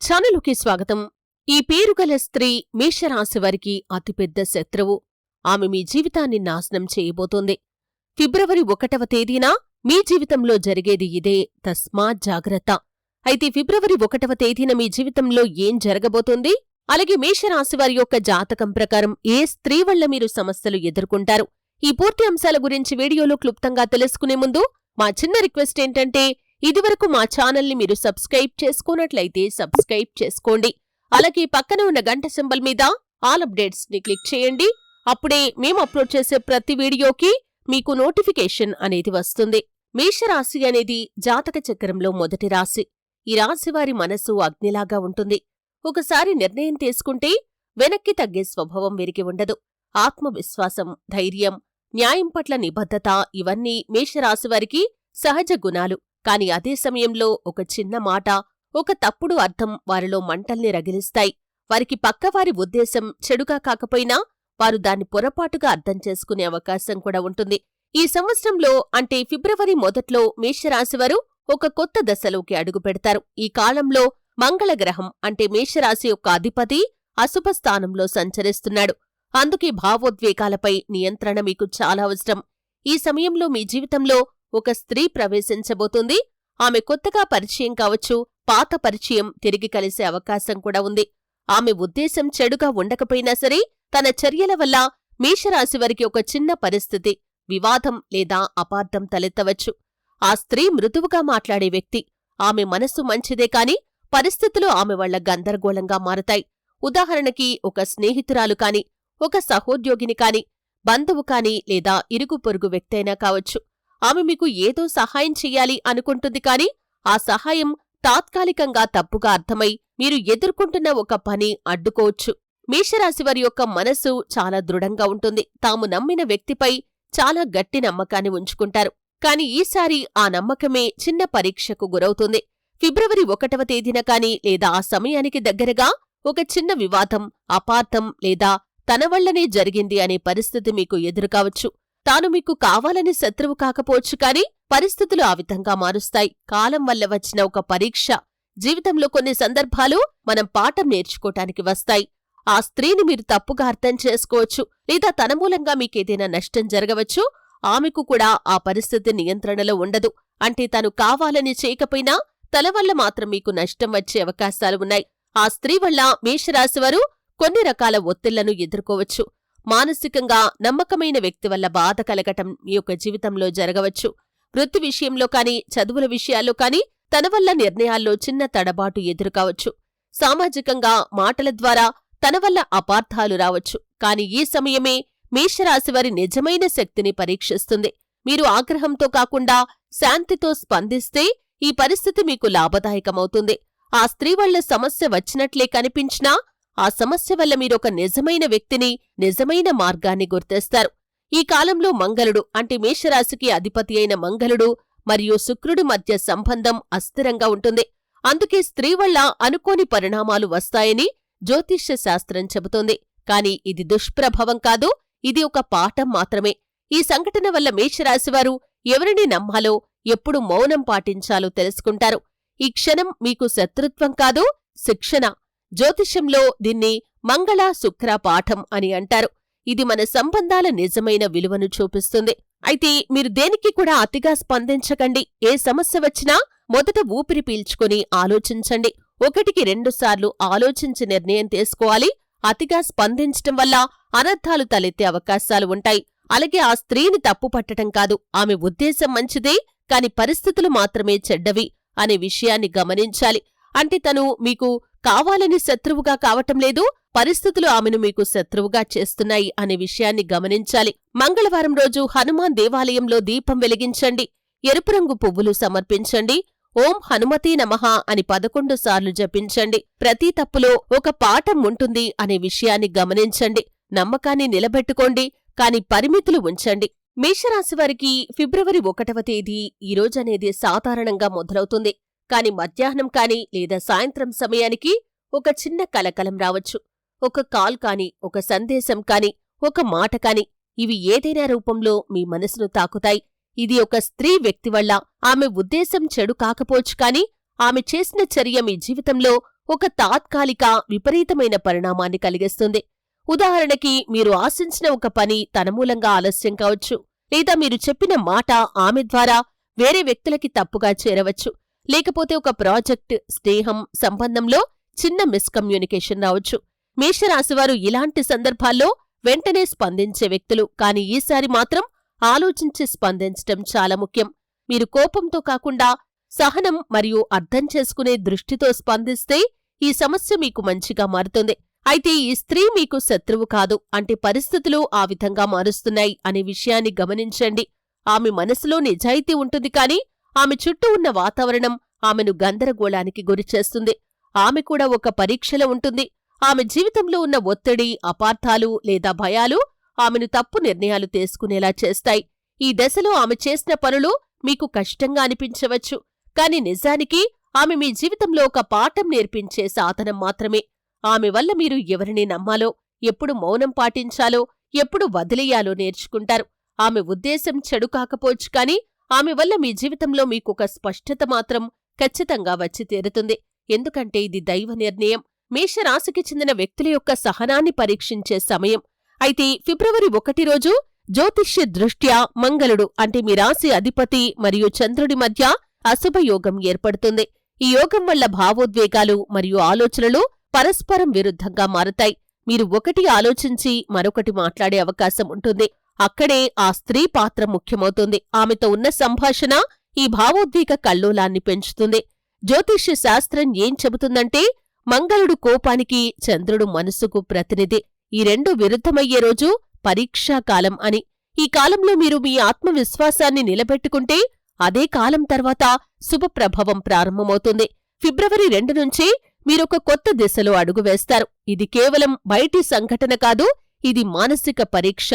ఛానలుకి స్వాగతం. ఈ పేరుగల స్త్రీ మేషరాశి వారికి అతిపెద్ద శత్రువు. ఆమె మీ జీవితాన్ని నాశనం చేయబోతోంది. ఫిబ్రవరి ఒకటవ తేదీన మీ జీవితంలో జరిగేది ఇదే. తస్మా జాగ్రత్త. అయితే ఫిబ్రవరి ఒకటవ తేదీన మీ జీవితంలో ఏం జరగబోతోంది? అలాగే మేషరాశి వారి యొక్క జాతకం ప్రకారం ఏ స్త్రీ వల్ల మీరు సమస్యలు ఎదుర్కొంటారు? ఈ పూర్తి అంశాల గురించి వీడియోలో క్లుప్తంగా తెలుసుకునే ముందు మా చిన్న రిక్వెస్ట్ ఏంటంటే ఇదివరకు మా ఛానల్ని మీరు సబ్స్క్రైబ్ చేసుకున్నట్లయితే సబ్స్క్రైబ్ చేసుకోండి. అలాగే పక్కన ఉన్న గంట సింబల్ మీద ఆల్ అప్డేట్స్ని క్లిక్ చేయండి. అప్పుడే మేము అప్లోడ్ చేసే ప్రతి వీడియోకి మీకు నోటిఫికేషన్ అనేది వస్తుంది. మేషరాశి అనేది జాతక చక్రంలో మొదటి రాశి. ఈ రాశి వారి మనసు అగ్నిలాగా ఉంటుంది. ఒకసారి నిర్ణయం తీసుకుంటే వెనక్కి తగ్గే స్వభావం వీరికి ఉండదు. ఆత్మవిశ్వాసం ధైర్యం న్యాయం పట్ల నిబద్ధత ఇవన్నీ మేషరాశివారికి సహజ గుణాలు. కాని అదే సమయంలో ఒక చిన్న మాట ఒక తప్పుడు అర్థం వారిలో మంటల్ని రగిలిస్తాయి. వారికి పక్కవారి ఉద్దేశం చెడుగా కాకపోయినా వారు దాన్ని పొరపాటుగా అర్థం చేసుకునే అవకాశం కూడా ఉంటుంది. ఈ సంవత్సరంలో అంటే ఫిబ్రవరి మొదట్లో మేషరాశివారు ఒక కొత్త దశలోకి అడుగు పెడతారు. ఈ కాలంలో మంగళగ్రహం అంటే మేషరాశి యొక్క అధిపతి అశుభ స్థానంలో సంచరిస్తున్నాడు. అందుకే భావోద్వేగాలపై నియంత్రణ మీకు చాలా అవసరం. ఈ సమయంలో మీ జీవితంలో ఒక స్త్రీ ప్రవేశించబోతుంది. ఆమె కొత్తగా పరిచయం కావచ్చు పాత పరిచయం తిరిగి కలిసే అవకాశం కూడా ఉంది. ఆమె ఉద్దేశం చెడుగా ఉండకపోయినా సరే తన చర్యల వల్ల మేషరాశివారికి ఒక చిన్న పరిస్థితి వివాదం లేదా అపార్థం తలెత్తవచ్చు. ఆ స్త్రీ మృదువుగా మాట్లాడే వ్యక్తి ఆమె మనసు మంచిదే కాని పరిస్థితులు ఆమె వల్ల గందరగోళంగా మారతాయి. ఉదాహరణకి ఒక స్నేహితురాలు కాని ఒక సహోద్యోగిని కాని బంధువు కాని లేదా ఇరుగు పొరుగు వ్యక్తైనా కావచ్చు. ఆమె మీకు ఏదో సహాయం చెయ్యాలి అనుకుంటుంది కాని ఆ సహాయం తాత్కాలికంగా తప్పుగా అర్థమై మీరు ఎదుర్కొంటున్న ఒక పని అడ్డుకోవచ్చు. మేషరాశివారి యొక్క మనస్సు చాలా దృఢంగా ఉంటుంది. తాము నమ్మిన వ్యక్తిపై చాలా గట్టి నమ్మకాన్ని ఉంచుకుంటారు. కాని ఈసారి ఆ నమ్మకమే చిన్న పరీక్షకు గురవుతుంది. ఫిబ్రవరి ఒకటవ తేదీన కాని లేదా ఆ సమయానికి దగ్గరగా ఒక చిన్న వివాదం అపార్థం లేదా తన వల్లనే జరిగింది అనే పరిస్థితి మీకు ఎదురుకావచ్చు. తాను మీకు కావాలని శత్రువు కాకపోవచ్చు కాని పరిస్థితులు ఆ విధంగా మారుస్తాయి. కాలం వల్ల వచ్చిన ఒక పరీక్ష జీవితంలో కొన్ని సందర్భాలు మనం పాఠం నేర్చుకోటానికి వస్తాయి. ఆ స్త్రీని మీరు తప్పుగా అర్థం చేసుకోవచ్చు లేదా తన మూలంగా మీకేదైనా నష్టం జరగవచ్చు ఆమెకు కూడా ఆ పరిస్థితి నియంత్రణలో ఉండదు. అంటే తను కావాలని చేయకపోయినా తన వల్ల మాత్రం మీకు నష్టం వచ్చే అవకాశాలు ఉన్నాయి. ఆ స్త్రీ వల్ల మేషరాశివారు కొన్ని రకాల ఒత్తిళ్ళను ఎదుర్కోవచ్చు. మానసికంగా నమ్మకమైన వ్యక్తి వల్ల బాధ కలగటం మీ యొక్క జీవితంలో జరగవచ్చు. వృత్తి విషయంలో కానీ చదువుల విషయాల్లో కానీ తన వల్ల నిర్ణయాల్లో చిన్న తడబాటు ఎదురుకావచ్చు. సామాజికంగా మాటల ద్వారా తన వల్ల అపార్థాలు రావచ్చు. కాని ఈ సమయమే మేషరాశివారి నిజమైన శక్తిని పరీక్షిస్తుంది. మీరు ఆగ్రహంతో కాకుండా శాంతితో స్పందిస్తే ఈ పరిస్థితి మీకు లాభదాయకమవుతుంది. ఆ స్త్రీ వల్ల సమస్య వచ్చినట్లే కనిపించినా ఆ సమస్య వల్ల మీరొక నిజమైన వ్యక్తిని నిజమైన మార్గాన్ని గుర్తిస్తారు. ఈ కాలంలో మంగళుడు అంటే మేషరాశికి అధిపతి అయిన మంగళుడు మరియు శుక్రుడి మధ్య సంబంధం అస్థిరంగా ఉంటుంది. అందుకే స్త్రీ వల్ల అనుకోని పరిణామాలు వస్తాయని జ్యోతిష్య శాస్త్రం చెబుతోంది. కాని ఇది దుష్ప్రభావం కాదు ఇది ఒక పాఠం మాత్రమే. ఈ సంఘటన వల్ల మేషరాశివారు ఎవరిని నమ్మాలో ఎప్పుడు మౌనం పాటించాలో తెలుసుకుంటారు. ఈ క్షణం మీకు శత్రుత్వం కాదు శిక్షణ. జ్యోతిష్యంలో దీన్ని మంగళ శుక్ర పాఠం అని అంటారు. ఇది మన సంబంధాల నిజమైన విలువను చూపిస్తుంది. అయితే మీరు దేనికి కూడా అతిగా స్పందించకండి. ఏ సమస్య వచ్చినా మొదట ఊపిరి పీల్చుకుని ఆలోచించండి. ఒకటికి రెండుసార్లు ఆలోచించి నిర్ణయం తీసుకోవాలి. అతిగా స్పందించటం వల్ల అనర్థాలు తలెత్తే అవకాశాలు ఉంటాయి. అలాగే ఆ స్త్రీని తప్పు పట్టటం కాదు. ఆమె ఉద్దేశం మంచిదే కాని పరిస్థితులు మాత్రమే చెడ్డవి అనే విషయాన్ని గమనించాలి. అంటే తను మీకు కావాలని శత్రువుగా కావటం లేదు పరిస్థితులు ఆమెను మీకు శత్రువుగా చేస్తున్నాయి అనే విషయాన్ని గమనించాలి. మంగళవారం రోజు హనుమాన్ దేవాలయంలో దీపం వెలిగించండి. ఎరుపు రంగు పువ్వులు సమర్పించండి. ఓం హనుమతీ నమః అని పదకొండు సార్లు జపించండి. ప్రతి తప్పులో ఒక పాఠం ఉంటుంది అనే విషయాన్ని గమనించండి. నమ్మకాన్ని నిలబెట్టుకోండి కాని పరిమితులు ఉంచండి. మేషరాశివారికి ఫిబ్రవరి ఒకటవ తేదీ ఈ రోజనేది సాధారణంగా మొదలవుతుంది. కాని మధ్యాహ్నం కాని లేదా సాయంత్రం సమయానికి ఒక చిన్న కలకలం రావచ్చు. ఒక కాల్ కాని ఒక సందేశం కాని ఒక మాట కాని ఇవి ఏదైనా రూపంలో మీ మనసును తాకుతాయి. ఇది ఒక స్త్రీ వ్యక్తి వల్ల ఆమె ఉద్దేశం చెడు కాకపోవచ్చు కాని ఆమె చేసిన చర్య మీ జీవితంలో ఒక తాత్కాలిక విపరీతమైన పరిణామాన్ని కలిగిస్తుంది. ఉదాహరణకి మీరు ఆశించిన ఒక పని తన మూలంగా ఆలస్యం కావచ్చు. లేదా మీరు చెప్పిన మాట ఆమె ద్వారా వేరే వ్యక్తులకి తప్పుగా చేరవచ్చు. లేకపోతే ఒక ప్రాజెక్ట్ స్నేహం సంబంధంలో చిన్న మిస్కమ్యూనికేషన్ రావచ్చు. మేషరాశివారు ఇలాంటి సందర్భాల్లో వెంటనే స్పందించే వ్యక్తులు కాని ఈసారి మాత్రం ఆలోచించి స్పందించటం చాలా ముఖ్యం. మీరు కోపంతో కాకుండా సహనం మరియు అర్థం చేసుకునే దృష్టితో స్పందిస్తే ఈ సమస్య మీకు మంచిగా మారుతుంది. అయితే ఈ స్త్రీ మీకు శత్రువు కాదు అంటే పరిస్థితులు ఆ విధంగా మారుస్తున్నాయి అనే విషయాన్ని గమనించండి. ఆమె మనసులో నిజాయితీ ఉంటుంది కానీ ఆమె చుట్టూ ఉన్న వాతావరణం ఆమెను గందరగోళానికి గురిచేస్తుంది ఆమె కూడా ఒక పరీక్షలో ఉంటుంది. ఆమె జీవితంలో ఉన్న ఒత్తిడి అపార్థాలు లేదా భయాలు ఆమెను తప్పు నిర్ణయాలు తీసుకునేలా చేస్తాయి. ఈ దశలో ఆమె చేసిన పనులు మీకు కష్టంగా అనిపించవచ్చు. కాని నిజానికి ఆమె మీ జీవితంలో ఒక పాఠం నేర్పించే సాధనం మాత్రమే. ఆమె వల్ల మీరు ఎవరిని నమ్మాలో ఎప్పుడు మౌనం పాటించాలో ఎప్పుడు వదిలేయాలో నేర్చుకుంటారు. ఆమె ఉద్దేశం చెడు కాకపోవచ్చు కాని ఆమె వల్ల మీ జీవితంలో మీకొక స్పష్టత మాత్రం ఖచ్చితంగా వచ్చి తీరుతుంది. ఎందుకంటే ఇది దైవ నిర్ణయం. మేషరాశికి చెందిన వ్యక్తుల యొక్క సహనాన్ని పరీక్షించే సమయం. అయితే ఫిబ్రవరి ఒకటి రోజు జ్యోతిష్య దృష్ట్యా మంగళుడు అంటే మీ రాశి అధిపతి మరియు చంద్రుడి మధ్య అశుభయోగం ఏర్పడుతుంది. ఈ యోగం వల్ల భావోద్వేగాలు మరియు ఆలోచనలు పరస్పరం విరుద్ధంగా మారతాయి. మీరు ఒకటి ఆలోచించి మరొకటి మాట్లాడే అవకాశం ఉంటుంది. అక్కడే ఆ స్త్రీ పాత్ర ముఖ్యమవుతుంది. ఆమెతో ఉన్న సంభాషణ ఈ భావోద్వేగ కల్లోలాన్ని పెంచుతుంది. జ్యోతిష్య శాస్త్రం ఏం చెబుతుందంటే మంగళుడు కోపానికి చంద్రుడు మనసుకు ప్రతినిధి. ఈ రెండు విరుద్ధమయ్యే రోజు పరీక్షాకాలం అని. ఈ కాలంలో మీరు మీ ఆత్మవిశ్వాసాన్ని నిలబెట్టుకుంటే అదే కాలం తర్వాత శుభప్రభవం ప్రారంభమవుతుంది. ఫిబ్రవరి రెండు నుంచే మీరొక కొత్త దిశలో అడుగు వేస్తారు. ఇది కేవలం బయటి సంఘటన కాదు ఇది మానసిక పరీక్ష.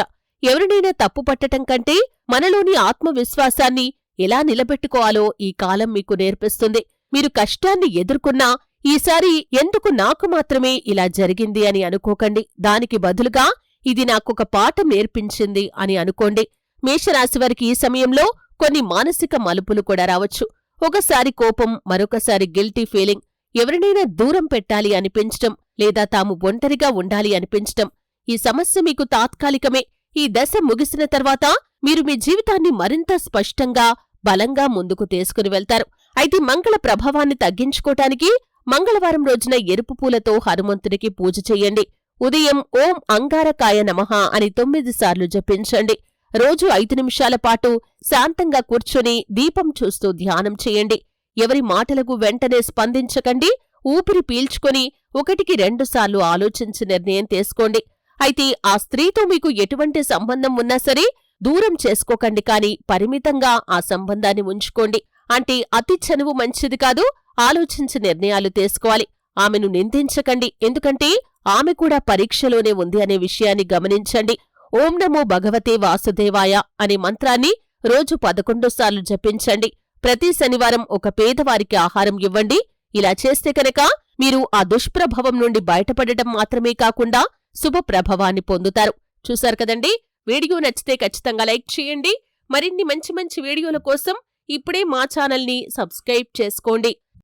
ఎవరినైనా తప్పు పట్టటం కంటే మనలోని ఆత్మవిశ్వాసాన్ని ఎలా నిలబెట్టుకోవాలో ఈ కాలం మీకు నేర్పిస్తుంది. మీరు కష్టాన్ని ఎదుర్కొన్నా ఈసారి ఎందుకు నాకు మాత్రమే ఇలా జరిగింది అని అనుకోకండి. దానికి బదులుగా ఇది నాకొక పాఠం నేర్పించింది అని అనుకోండి. మేషరాశివారికి ఈ సమయంలో కొన్ని మానసిక మలుపులు కూడా రావచ్చు. ఒకసారి కోపం మరొకసారి గిల్టీ ఫీలింగ్ ఎవరినైనా దూరం పెట్టాలి అనిపించటం లేదా తాము ఒంటరిగా ఉండాలి అనిపించటం. ఈ సమస్య మీకు తాత్కాలికమే. ఈ దశ ముగిసిన తర్వాత మీరు మీ జీవితాన్ని మరింత స్పష్టంగా బలంగా ముందుకు తీసుకుని వెళ్తారు. అయితే మంగళ ప్రభావాన్ని తగ్గించుకోటానికి మంగళవారం రోజున ఎరుపు పూలతో హనుమంతుడికి పూజ చెయ్యండి ఉదయం ఓం అంగారకాయ నమః అని తొమ్మిది సార్లు జపించండి. రోజు ఐదు నిమిషాల పాటు శాంతంగా కూర్చొని దీపం చూస్తూ ధ్యానం చేయండి. ఎవరి మాటలకు వెంటనే స్పందించకండి. ఊపిరి పీల్చుకొని ఒకటికి రెండుసార్లు ఆలోచించి నిర్ణయం తీసుకోండి. అయితే ఆ స్త్రీతో మీకు ఎటువంటి సంబంధం ఉన్నా సరే దూరం చేసుకోకండి కాని పరిమితంగా ఆ సంబంధాన్ని ఉంచుకోండి. అంటే అతి చనువు మంచిది కాదు ఆలోచించి నిర్ణయాలు తీసుకోవాలి. ఆమెను నిందించకండి. ఎందుకంటే ఆమె కూడా పరీక్షలోనే ఉంది అనే విషయాన్ని గమనించండి. ఓం నమో భగవతే వాసుదేవాయ అనే మంత్రాన్ని రోజు పదకొండు సార్లు జపించండి. ప్రతి శనివారం ఒక పేదవారికి ఆహారం ఇవ్వండి. ఇలా చేస్తే కనుక మీరు ఆ దుష్ప్రభావం నుండి బయటపడటం మాత్రమే కాకుండా శుభప్రభావాన్ని పొందుతారు. చూశారు కదండి? వీడియో నచ్చితే ఖచ్చితంగా లైక్ చేయండి. మరిన్ని మంచి మంచి వీడియోల కోసం ఇప్పుడే మా ఛానల్ని సబ్స్క్రైబ్ చేసుకోండి.